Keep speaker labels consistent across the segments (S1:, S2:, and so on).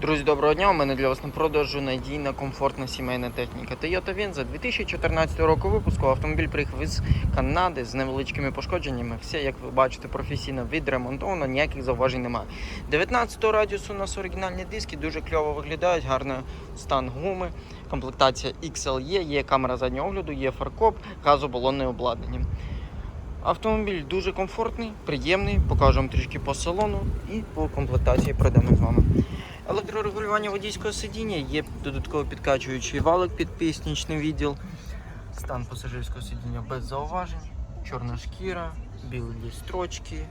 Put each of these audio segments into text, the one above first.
S1: Друзі, доброго дня! У мене для вас на продажу надійна, комфортна сімейна техніка. Toyota Venza 2014 року випуску. Автомобіль приїхав із Канади з невеличкими пошкодженнями. Все, як ви бачите, професійно відремонтовано, ніяких зауважень немає. 19 радіусу у нас оригінальні диски, дуже кльово виглядають, гарний стан гуми, комплектація XLE, є камера заднього огляду, є фаркоп, газобалонне обладнання. Автомобіль дуже комфортний, приємний, покажемо трішки по салону і по комплектації пройдемо з вами. Електрорегулювання водійського сидіння, є додатково підкачуючий валик під піснічний відділ. Стан пасажирського сидіння без зауважень, чорна шкіра, білі строчки,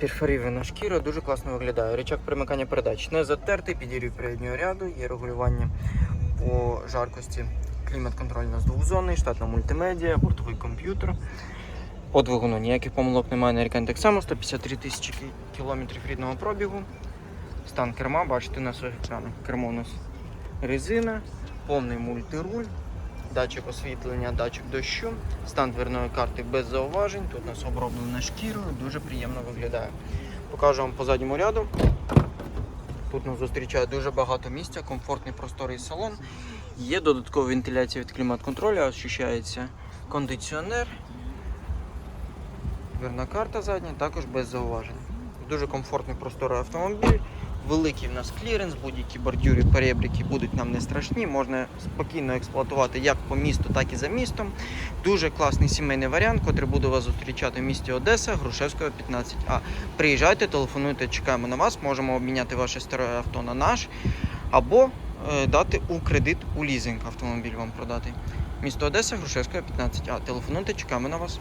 S1: перфорівана шкіра, дуже класно виглядає. Рычаг примикання передач не затертий, підігрів переднього ряду, є регулювання по жаркості. Клімат-контроль у нас двохзонний, штатна мультимедіа, бортовий комп'ютер. По двигуну ніяких помилок немає, нарікань так само, 153 тисячі кілометрів рідного пробігу. Стан керма, бачите на своїх екранах. Кермо у нас резина, повний мультируль, датчик освітлення, датчик дощу, стан дверної карти без зауважень. Тут у нас оброблена шкірою, дуже приємно виглядає. Покажу вам по задньому ряду. Тут нас зустрічає дуже багато місця, комфортний просторий салон. Є додаткова вентиляція від клімат-контролю, ощущається кондиціонер. Дверна карта задня, також без зауважень. Дуже комфортний просторий автомобіль. Великий в нас кліренс, будь-які бордюри, перебріки будуть нам не страшні. Можна спокійно експлуатувати як по місту, так і за містом. Дуже класний сімейний варіант, котрий буде вас зустрічати в місті Одеса, Грушевського 15А. Приїжджайте, телефонуйте, чекаємо на вас. Можемо обміняти ваше старе авто на наш або е, дати у кредит у лізинг автомобіль вам продати. Місто Одеса, Грушевського 15А. Телефонуйте, чекаємо на вас.